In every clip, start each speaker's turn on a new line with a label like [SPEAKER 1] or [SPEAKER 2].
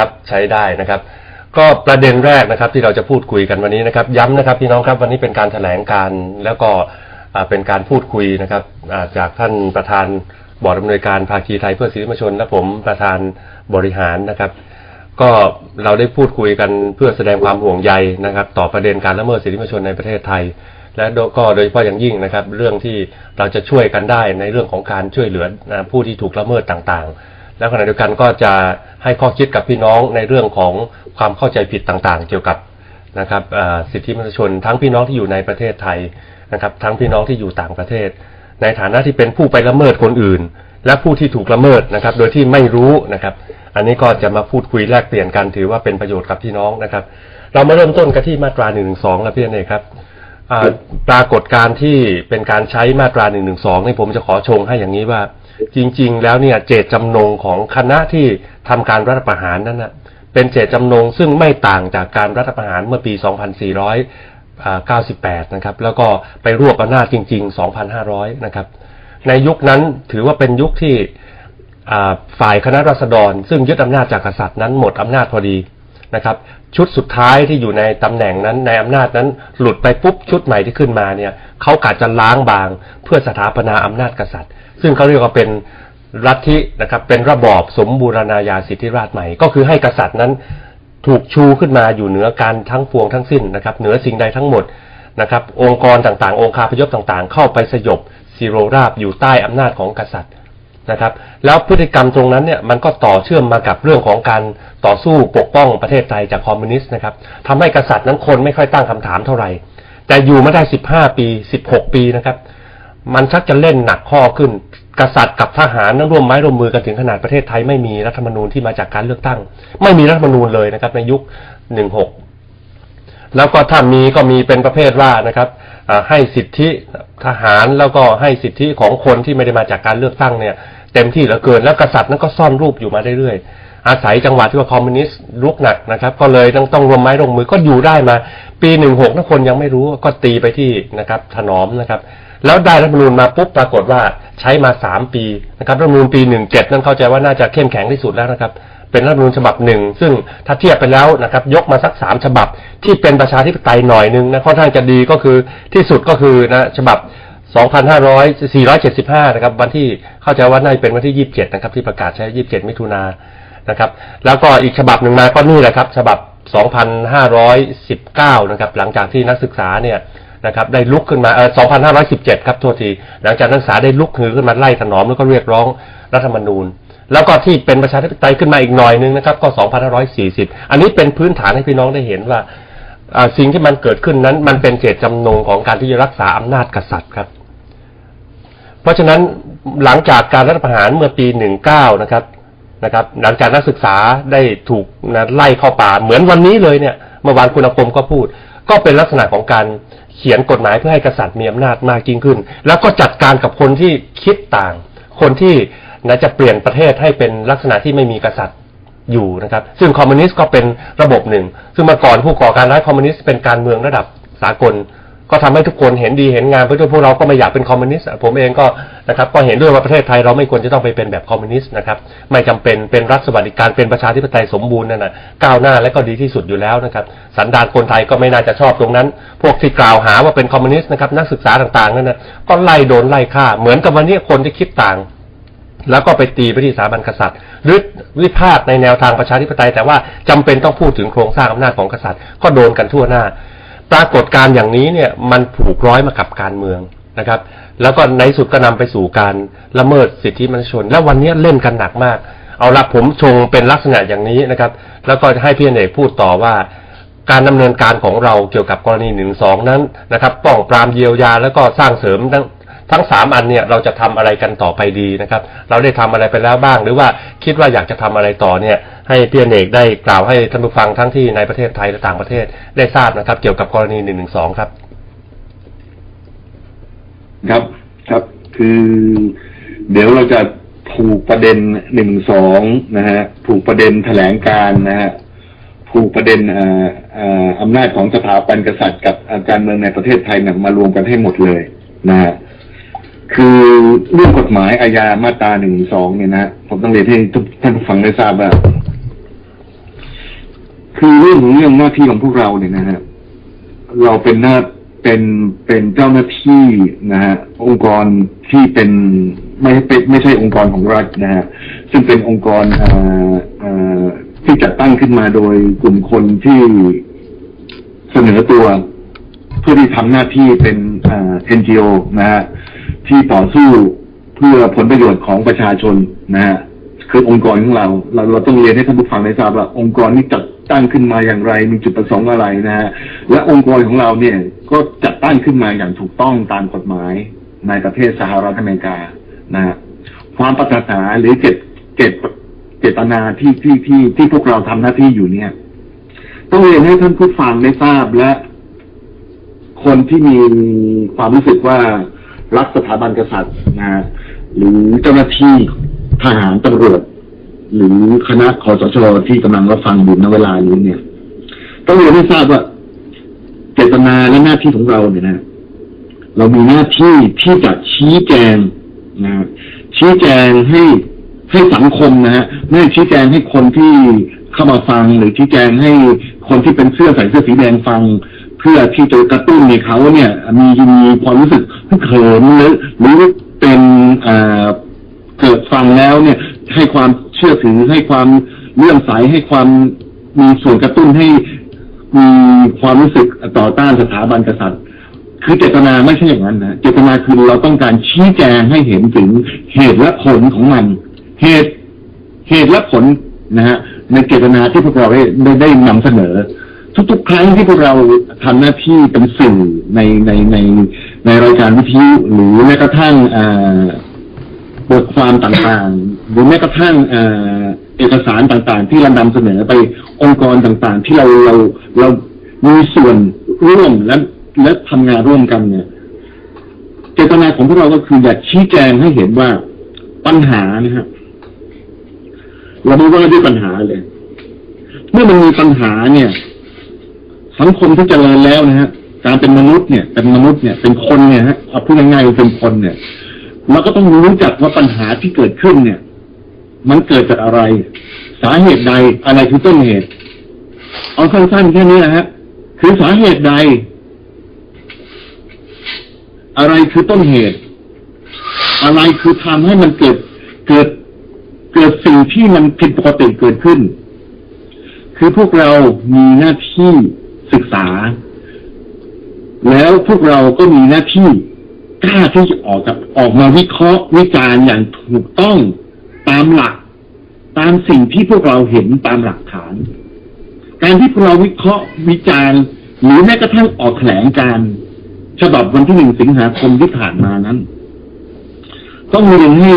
[SPEAKER 1] ครับใช้ได้นะครับ ก็ประเด็นแรกนะครับที่เราจะพูดคุยกันวันนี้นะครับ ย้ำนะครับพี่น้องครับวันนี้เป็นการแถลงการแล้วก็อ่าเป็นการพูดคุยนะครับอ่าจากท่านประธานบอร์ดอำนวยการภาคีไทยเพื่อสิทธิมนชน และผมประธานบริหารนะครับ ก็เราได้พูดคุยกันเพื่อแสดงความห่วงใยนะครับ ต่อประเด็นการละเมิดสิทธิมนชนในประเทศไทย และโดก็โดยเฉพาะอย่างยิ่งนะครับ เรื่องที่เราจะช่วยกันได้ในเรื่องของการช่วยเหลือผู้ที่ถูกละเมิดต่างๆ แล้วขณะเดียวกันก็จะ ให้ข้อคิดกับพี่น้องในเรื่องของความเข้าใจผิดต่างๆ เกี่ยวกับนะครับสิทธิมนุษยชน ทั้งพี่น้องที่อยู่ในประเทศไทยนะครับ ทั้งพี่น้องที่อยู่ต่างประเทศ ในฐานะที่เป็นผู้ไปละเมิดคนอื่น และผู้ที่ถูกละเมิดนะครับ โดยที่ไม่รู้นะครับ อันนี้ก็จะมาพูดคุยแลกเปลี่ยนกันถือว่าเป็นประโยชน์กับพี่น้องนะครับ เรามาเริ่มต้นกันที่มาตรา1นึแล้วพี่อเนกครับปรากฏการที่เป็นการใช้มาตรา1นึนี่ผมจะขอชงให้อย่างนี้ว่า จริง ๆ แล้วเนี่ยเจตจำนงของคณะที่ทำการรัฐประหารนั้นนะเป็นเจตจำนงซึ่งไม่ต่างจากการรัฐประหารเมื่อปี 2498 นะครับ แล้วก็ไปรวบอำนาจจริง ๆ 2,500 นะครับ ในยุคนั้นถือว่าเป็นยุคที่ฝ่ายคณะรัษฎร ซึ่งยึดอำนาจจากกษัตริย์นั้นหมดอำนาจพอดีนะครับชุดสุดท้ายที่อยู่ในตำแหน่งนั้นในอำนาจนั้นหลุดไปปุ๊บชุดใหม่ที่ขึ้นมาเนี่ยเขากะจะล้างบางเพื่อสถาปนาอำนาจกษัตริย์ ซึ่งเขาเรียกว่าเป็นรัฐทินะครับเป็นระบอบสมบูรณาญาสิทธิราชใหม่ ก็คือให้กษัตริย์นั้นถูกชูขึ้นมาอยู่เหนือการทั้งปวงทั้งสิ้นนะครับเหนือสิ่งใดทั้งหมดนะครับองค์กรต่างๆ องค์คาพยพต่างๆ เข้าไปสยบซีโรราบอยู่ใต้อำนาจของกษัตริย์นะครับ แล้วพฤติกรรมตรงนั้นเนี่ยมันก็ต่อเชื่อมมากับเรื่องของการต่อสู้ปกป้องประเทศไทยจากคอมมิวนิสต์นะครับทำให้กษัตริย์นั้นคนไม่ค่อยตั้งคำถามเท่าไหร่ แต่อยู่มาได้15ปี16ปีนะครับ มันชักจะเล่นหนักข้อขึ้น กษัตริย์กับทหารนั้นร่วมไม้ร่วมมือกันถึงขนาดประเทศไทยไม่มีรัฐธรรมนูญที่มาจากการเลือกตั้ง ไม่มีรัฐธรรมนูญเลยนะครับ ในยุค 16 แล้วก็ถ้ามีก็มีเป็นประเภทว่านะครับให้สิทธิทหารแล้วก็ให้สิทธิของคนที่ไม่ได้มาจากการเลือกตั้งเนี่ย เต็มที่เหลือเกินแล้วกษัตริย์นั้นก็ซ่อนรูปอยู่มาเรื่อยๆอาศัยจังหวะที่ว่าคอมมิวนิสต์ลุกหนักนะครับ ก็เลยต้องต้องรวมไม้รวมมือก็อยู่ได้มา ปี 16นะคนยังไม่รู้ก็ตีไปที่นะครับ ถนอมนะครับ แล้วได้รัฐธรรมนูญมาปุ๊บปรากฏว่าใช้มา3ปีนะครับรัฐธรรมนูญปี17นั้นเข้าใจว่าน่าจะเข้มแข็งที่สุดแล้วนะครับ เป็นรัฐธรรมนูญฉบับหนึ่งซึ่งถ้าเทียบไปแล้วนะครับ ยกมาสักสามฉบับที่เป็นประชาธิปไตยหน่อยหนึงนะค่อนข้างจะดีก็คือที่สุดก็คือนะฉบับ 2,500 475 นะครับ วันที่เข้าใจว่าน่าจะเป็นวันที่ 27 นะครับ ที่ประกาศใช้ 27 มิถุนายนนะครับ แล้วก็อีกฉบับหนึ่งมาก็นี่แหละครับ ฉบับ 2,519 นะครับ หลังจากที่นักศึกษาเนี่ย นะครับได้ลุกขึ้นมาเออ2,517 ครับโทษที หลังจากนักศึกษาได้ลุกฮือขึ้นมาไล่ถนอมแล้วก็เรียกร้องรัฐธรรมนูญ แล้วก็ที่เป็นประชาธิปไตยขึ้นมาอีกหน่อยนึงนะครับ ก็ 2,540 อันนี้เป็นพื้นฐานให้พี่น้องได้เห็นว่าสิ่งที่มันเกิดขึ้นนั้นมันเป็นเจตจำนงของการที่จะรักษาอำนาจกษัตริย์ครับ เพราะฉะนั้นหลังจากการรัฐประหารเมื่อปี 19 นะครับนะครับหลังจากนักศึกษาได้ถูกนะไล่เข้าป่าเหมือนวันนี้เลยเนี่ยเมื่อวานคุณอาคมก็พูด ก็เป็นลักษณะของการ ขียนกฎหมายเพื่อให้กษัตริย์มีอำนาจมากยิ่งขึ้น แล้วก็จัดการกับคนที่คิดต่าง คนที่นะจะเปลี่ยนประเทศให้เป็นลักษณะที่ไม่มีกษัตริย์อยู่นะครับ ซึ่งคอมมิวนิสต์ก็เป็นระบบหนึ่ง ซึ่งเมื่อก่อนผู้ก่อการร้ายคอมมิวนิสต์เป็นการเมืองระดับสากล ก็ทำให้ทุกคนเห็นดีเห็นงามเพราะพวกเราก็ไม่อยากเป็นคอมมิวนิสต์ผมเองก็นะครับก็เห็นด้วยว่าประเทศไทยเราไม่ควรจะต้องไปเป็นแบบคอมมิวนิสต์นะครับไม่จำเป็นเป็นรัฐสวัสดิการเป็นประชาธิปไตยสมบูรณ์นั่นนะก้าวหน้าและก็ดีที่สุดอยู่แล้วนะครับสันดานคนไทยก็ไม่น่าจะชอบตรงนั้น พวกที่กล่าวหาว่าเป็นคอมมิวนิสต์นะครับนักศึกษาต่างๆนั่นนะก็ไล่โดนไล่ฆ่า เหมือนกับวันนี้คนที่คิดต่างแล้วก็ไปตีไปที่สถาบันกษัตริย์ หรือวิพากษ์ในแนวทางประชาธิปไตย แต่ว่าจำเป็นต้องพูดถึงโครงสร้างอำนาจของกษัตริย์ ก็โดนกันทั่วหน้า ปรากฏการ์อย่างนี้เนี่ยมันผูกร้อยมากับการเมืองนะครับ แล้วก็ในสุดก็นำไปสู่การละเมิดสิทธิมนุษยชน และวันนี้เล่นกันหนักมาก เอาละผมชงเป็นลักษณะอย่างนี้นะครับ แล้วก็ให้พี่เนกพูดต่อว่า การดำเนินการของเราเกี่ยวกับกรณีหนึ่งสองนั้นนะครับป้องปรามเยียวยาแล้วก็สร้างเสริมทั้งทั้งสามอันเนี่ยเราจะทำอะไรกันต่อไปดีนะครับ เราได้ทำอะไรไปแล้วบ้าง หรือว่าคิดว่าอยากจะทำอะไรต่อเนี่ย ให้พี่อเนกได้กล่าวให้ท่านผู้ฟังทั้งที่ในประเทศไทยและต่างประเทศได้ทราบนะครับ เกี่ยวกับกรณีหนึ่งหนึ่งสองครับ
[SPEAKER 2] ครับครับ คือ เดี๋ยวเราจะผูกประเด็นหนึ่งสองนะฮะผูกประเด็นแถลงการนะฮะผูกประเด็นอ่าอ่าอำนาจของสถาบันกษัตริย์กับการเมืองในประเทศไทยนี่ยมารวมกันให้หมดเลยนะฮะคือเรื่องกฎหมายอาญามาตราหนึ่งสองเนี่ยนะผมต้องเรียนให้ทุกท่านผู้ฟังได้ทราบว่า คือเรื่องของเรื่องหน้าที่ของพวกเราเนี่ยนะฮะเราเป็นหน้าเป็นเป็นเจ้าหน้าที่นะฮะองค์กรที่เป็นไม่เป็นไม่ใช่องค์กรของรัฐนะฮะซึ่งเป็นองค์กรอ่อเอ่อที่จัดตั้งขึ้นมาโดยกลุ่มคนที่เสนอตัวเพื่อที่ทำหน้าที่เป็นเอ่อ NGO นะฮะที่ต่อสู้เพื่อผลประโยชน์ของประชาชนนะฮะคือองค์กรของเรา เราเราต้องเรียนให้ท่านผู้ฟังได้ทราบว่าองค์กรนี้จัด ตั้งขึ้นมาอย่างไร มีจุดประสงค์อะไรนะฮะและองค์กรของเราเนี่ยก็จัดตั้งขึ้นมาอย่างถูกต้องตามกฎหมายในประเทศสหรัฐอเมริกานะฮะความปรารถนาหรือเจตเจตเจตนาที่ที่ที่ที่พวกเราทำหน้าที่อยู่เนี่ย ต้องเรียนให้ท่านผู้ฟังได้ทราบและ คนที่มีความรู้สึกว่ารักสถาบันกษัตริย์นะฮะหรือเจ้าหน้าที่ทหารตำรวจ หรือคณะคอสชที่กำลังรับฟังอยู่ในเวลานี้เนี่ย ต้องเรียนให้ทราบว่า เจตนาและหน้าที่ของเราเนี่ยนะ เรามีหน้าที่ที่จะชี้แจงนะชี้แจงให้ให้สังคมนะฮะไม่ชี้แจงให้คนที่เข้ามาฟัง หรือชี้แจงให้คนที่เป็นเสื้อใส่เสื้อสีแดงฟัง เพื่อที่จะกระตุ้นในเขาเนี่ย มีมีความรู้สึกเขินหรือหรือเป็นเอ่อเกิดฟังแล้วเนี่ยให้ความ ชื่อถือให้ความเลื่อมใสให้ความมีส่วนกระตุ้นให้มีความรู้สึกต่อต้านสถาบันกษัตริย์ คือเจตนาไม่ใช่อย่างนั้นนะเจตนาคือเราต้องการชี้แจงให้เห็นถึงเหตุและผลของมัน เหตุเหตุและผลนะฮะในเจตนาที่พวกเราได้ได้ได้นำเสนอ ทุกๆ ครั้งที่พวกเราทำหน้าที่เป็นสื่อในในในในรายการวิทยุหรือแม้กระทั่งเอ่อบทความต่างๆ หรือแม้กระทั่งเอ่อเอกสารต่างๆ ที่เรานำเสนอไปองค์กรต่างๆ ที่เราเราเรามีส่วนร่วมและและทำงานร่วมกันเนี่ย เจตนาของพวกเราก็คืออยากชี้แจงให้เห็นว่าปัญหานะครับเราไม่ว่าด้วยปัญหาเลย เมื่อมันมีปัญหาเนี่ย สังคมที่จเจริญแล้วนะฮะการเป็นมนุษย์เนี่ยเป็นมนุษย์เนี่ยเป็นคนเนี่ยฮะเอาพูดง่ายๆว่าเป็นคนเนี่ยเราก็ต้องรู้จักว่าปัญหาที่เกิดขึ้นเนี่ย มันเกิดจากอะไร สาเหตุใดอะไรคือต้นเหตุ เอาสั้นๆแค่นี้นะฮะคือสาเหตุใด อะไรคือต้นเหตุ อะไรคือทำให้มันเกิดเกิดเกิดสิ่งที่มันผิดปกติเกิดขึ้น คือพวกเรามีหน้าที่ศึกษา แล้วพวกเราก็มีหน้าที่กล้าที่จะออกกับออกมาวิเคราะห์วิจารณ์อย่างถูกต้อง ตามหลัก ตามสิ่งที่พวกเราเห็นตามหลักฐาน การที่พวกเราวิเคราะห์วิจารณ์ หรือแม้กระทั่งออกแถลงการฉบับวันที่หนึ่งสิงหาคมที่ผ่านมานั้น ต้องเรียนให้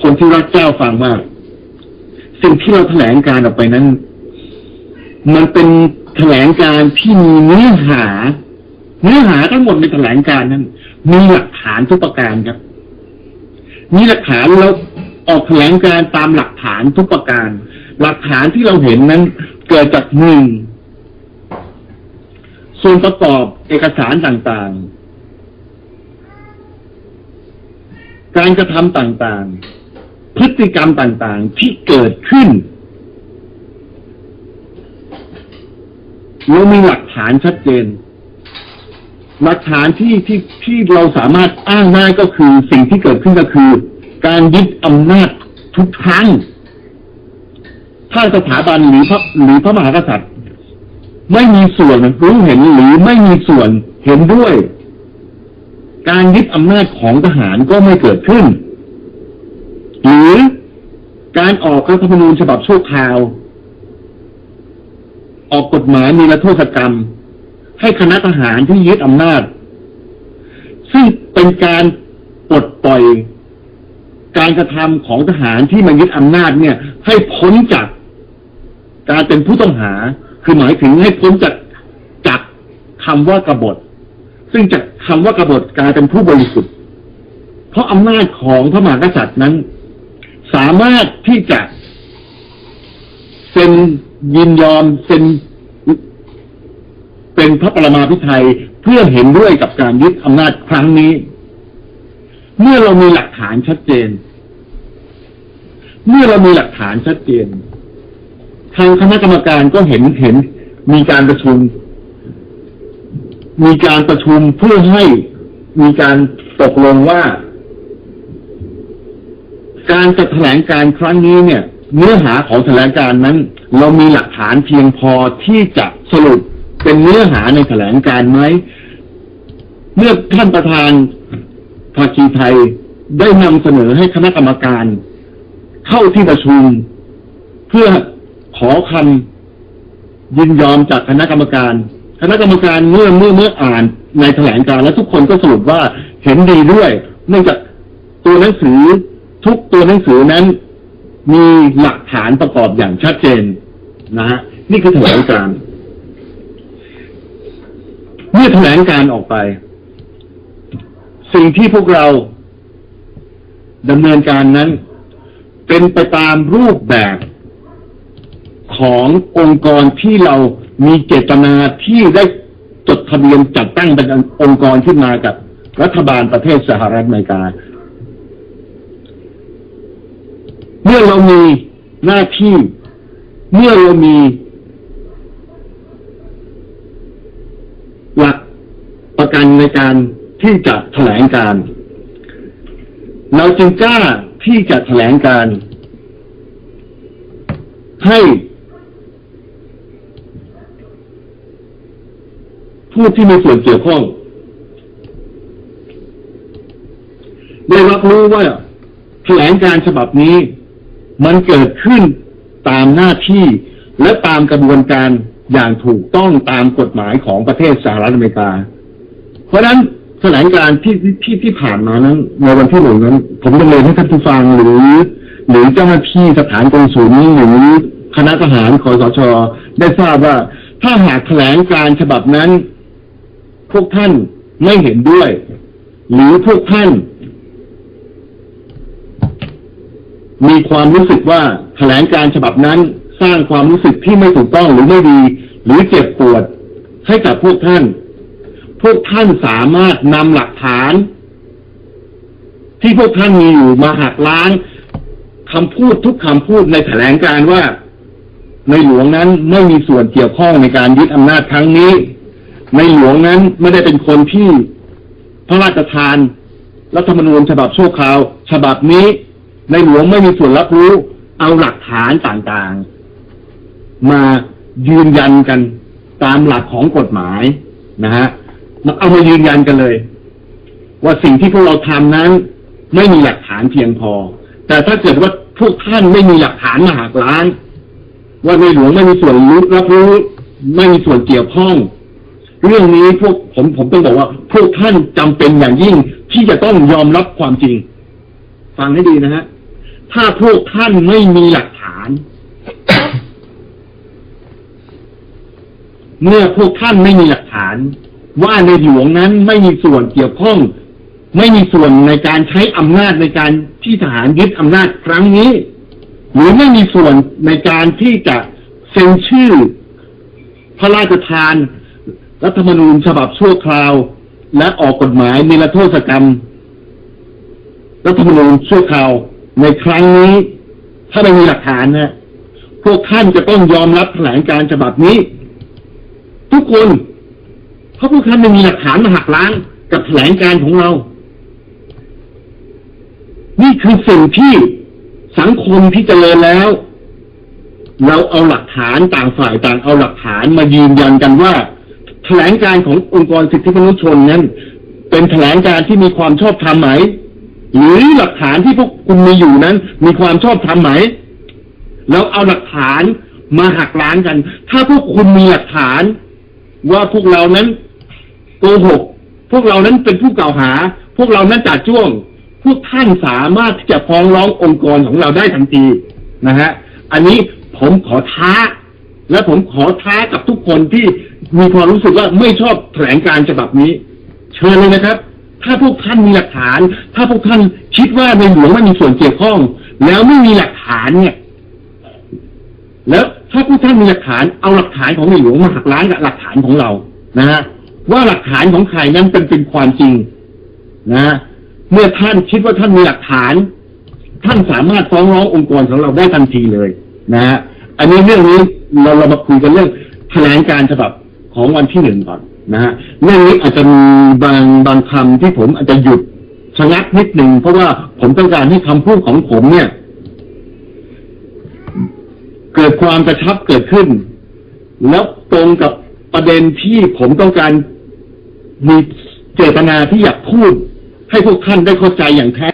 [SPEAKER 2] คนที่รักเจ้าฟังว่า สิ่งที่เราแถลงการออกไปนั้น มันเป็นแถลงการที่มีเนื้อหา เนื้อหาทั้งหมดในแถลงการนั้น มีหลักฐานทุกประการครับ มีหลักฐานแล้ว ออกแถลงการตามหลักฐานทุกประการ หลักฐานที่เราเห็นนั้น เกิดจากหนึ่งส่วนประกอบเอกสารต่างๆ การกระทำต่างๆ พฤติกรรมต่างๆ ที่เกิดขึ้นเรามีหลักฐานชัดเจน หลักฐานที่ที่ที่เราสามารถอ้างได้ก็คือสิ่งที่เกิดขึ้นก็คือ การยึดอำนาจทุกครั้งถ้าสถาบันหรือพระหรือพระมหากษัตริย์ ไม่มีส่วนรู้เห็นหรือไม่มีส่วนเห็นด้วย การยึดอำนาจของทหารก็ไม่เกิดขึ้น หรือการออกรัฐธรรมนูญฉบับชั่วคราว ออกกฎหมายมีละโทษกรรม ให้คณะทหารที่ยึดอำนาจ ซึ่งเป็นการปลดปล่อย การกระทำของทหารที่มายึดอำนาจเนี่ย ให้พ้นจากการเป็นผู้ต้องหา คือหมายถึงให้พ้นจากจากคำว่ากบฏ ซึ่งจากคำว่ากบฏกลายเป็นผู้บริสุทธิ์ เพราะอำนาจของพระมหากษัตริย์นั้น สามารถที่จะเซ็นยินยอมเซ็นเป็นพระปรมาภิไธยเพื่อเห็นด้วยกับการยึดอำนาจครั้งนี้ เมื่อเรามีหลักฐานชัดเจน เมื่อเรามีหลักฐานชัดเจน ทางคณะกรรมการก็เห็นเห็น มีการประชุม มีการประชุมเพื่อให้มีการตกลงว่า การจัดแถลงการครั้งนี้เนี่ย เนื้อหาของแถลงการนั้น เรามีหลักฐานเพียงพอที่จะสรุปเป็นเนื้อหาในแถลงการไหมเมื่อท่านประธาน ภาคีไทยได้นำเสนอให้คณะกรรมการ เข้าที่ประชุม เพื่อขอคำยินยอมจากคณะกรรมการ คณะกรรมการเมื่อเมื่อเมื่ออ่านในแถลงการแล้วทุกคนก็สรุปว่าเห็นดีด้วย เนื่องจากตัวหนังสือทุกตัวหนังสือนั้น มีหลักฐานประกอบอย่างชัดเจนนะฮะนี่คือแถลงการ เมื่อแถลงการออกไป สิ่งที่พวกเราดำเนินการนั้น เป็นไปตามรูปแบบขององค์กรที่เรามีเจตนาที่ได้จดทะเบียนจัดตั้งเป็นองค์กรขึ้นมากับรัฐบาลประเทศสหรัฐอเมริกา เมื่อเรามีหน้าที่ เมื่อเรามี หลักประกันในการ ที่จะแถลงการ เราจึงกล้าที่จะแถลงการ ให้ผู้ที่มีส่วนเกี่ยวข้อง ได้รับรู้ว่าแถลงการฉบับนี้ มันเกิดขึ้นตามหน้าที่และตามกระบวนการอย่างถูกต้องตามกฎหมายของประเทศสหรัฐอเมริกา เพราะฉะนั้น แถลงการที่ที่ที่ผ่านมานั้นในวันที่หนึ่งนั้น ผมดำเนินให้ท่านผู้ฟังหรือ หรือเจ้าหน้าที่สถานกงสุลหรือคณะทหารคอสชได้ทราบว่า ถ้าหากแถลงการฉบับนั้น พวกท่านไม่เห็นด้วย หรือพวกท่าน มีความรู้สึกว่าแถลงการฉบับนั้น สร้างความรู้สึกที่ไม่ถูกต้องหรือไม่ดี หรือเจ็บปวดให้กับพวกท่าน พวกท่านสามารถนำหลักฐาน ที่พวกท่านมีอยู่มาหักล้างคำพูดทุกคำพูดในแถลงการว่า ในหลวงนั้นไม่มีส่วนเกี่ยวข้องในการยึดอำนาจครั้งนี้ ในหลวงนั้นไม่ได้เป็นคนที่พระราชทานรัฐธรรมนูญฉบับชั่วคราว ฉบับนี้ ในหลวงไม่มีส่วนรับรู้ เอาหลักฐานต่างๆ มายืนยันกันตามหลักของกฎหมายนะฮะ มาเอามายืนยันกันเลย ว่าสิ่งที่พวกเราทำนั้น ไม่มีหลักฐานเพียงพอ แต่ถ้าเกิดว่าพวกท่านไม่มีหลักฐานมาหักล้างว่าในหลวงไม่มีส่วนรู้รับรู้ไม่มีส่วนเกี่ยวข้อง เรื่องนี้พวกผมผมต้องบอกว่า พวกท่านจำเป็นอย่างยิ่งที่จะต้องยอมรับความจริง ฟังให้ดีนะฮะถ้าพวกท่านไม่มีหลักฐาน เมื่อพวกท่านไม่มีหลักฐาน ว่าในหลวงนั้นไม่มีส่วนเกี่ยวข้อง ไม่มีส่วนในการใช้อำนาจในการที่ทหารยึดอำนาจครั้งนี้ หรือไม่มีส่วนในการที่จะเซ็นชื่อ พระราชทาน รัฐธรรมนูญฉบับชั่วคราว และออกกฎหมายนิรโทษกรรม รัฐธรรมนูญชั่วคราวในครั้งนี้ ถ้าไม่มีหลักฐานนะพวกท่านจะต้องยอมรับแถลงการฉบับนี้ ทุกคน เพราะพวกท่านไม่มีหลักฐานมาหักล้างกับแถลงการของเรา นี่คือสิ่งที่สังคมที่เจริญแล้ว เราเอาหลักฐานต่างฝ่ายต่างเอาหลักฐานมายืนยันกันว่า แถลงการขององค์กรสิทธิมนุษยชนนั้น เป็นแถลงการที่มีความชอบธรรมไหม หรือหลักฐานที่พวกคุณมีอยู่นั้น มีความชอบธรรมไหมแล้วเอาหลักฐานมาหักล้างกัน ถ้าพวกคุณมีหลักฐานว่าพวกเรานั้น โกหก พวกเรานั้นเป็นผู้กล่าวหา พวกเรานั้นจ่าจ้วง พวกท่านสามารถที่จะฟ้องร้ององค์กรของเราได้ทันทีนะฮะ อันนี้ผมขอท้า และผมขอท้ากับทุกคนที่มีความรู้สึกว่าไม่ชอบแถลงการฉบับนี้ เชิญเลยนะครับ ถ้าพวกท่านมีหลักฐาน ถ้าพวกท่านคิดว่าในหลวงไม่มีส่วนเกี่ยวข้อง แล้วไม่มีหลักฐานเนี่ย แล้วถ้าผู้ท่านมีหลักฐานเอาหลักฐานของในหลวงมาหักล้างกับหลักฐานของเรานะฮะ ว่าหลักฐานของใครนั้นเป็นเป็นความจริงนะเมื่อท่านคิดว่าท่านมีหลักฐาน ท่านสามารถฟ้องร้ององค์กรของเราได้ทันทีเลยนะฮะอันนี้เรื่องนี้เราเรามาคุยกันเรื่องแถลงการฉบับของวันที่หนึ่งก่อนนะฮะเรื่องนี้อาจจะมีบางบางคำที่ผมอาจจะหยุดชะงักนิดหนึ่งเพราะว่าผมต้องการให้คำพูดของผมเนี่ย เกิดความกระชับเกิดขึ้น แล้วตรงกับประเด็นที่ผมต้องการ มีเจตนาที่อยากพูดให้พวกท่านได้เข้าใจอย่างแท้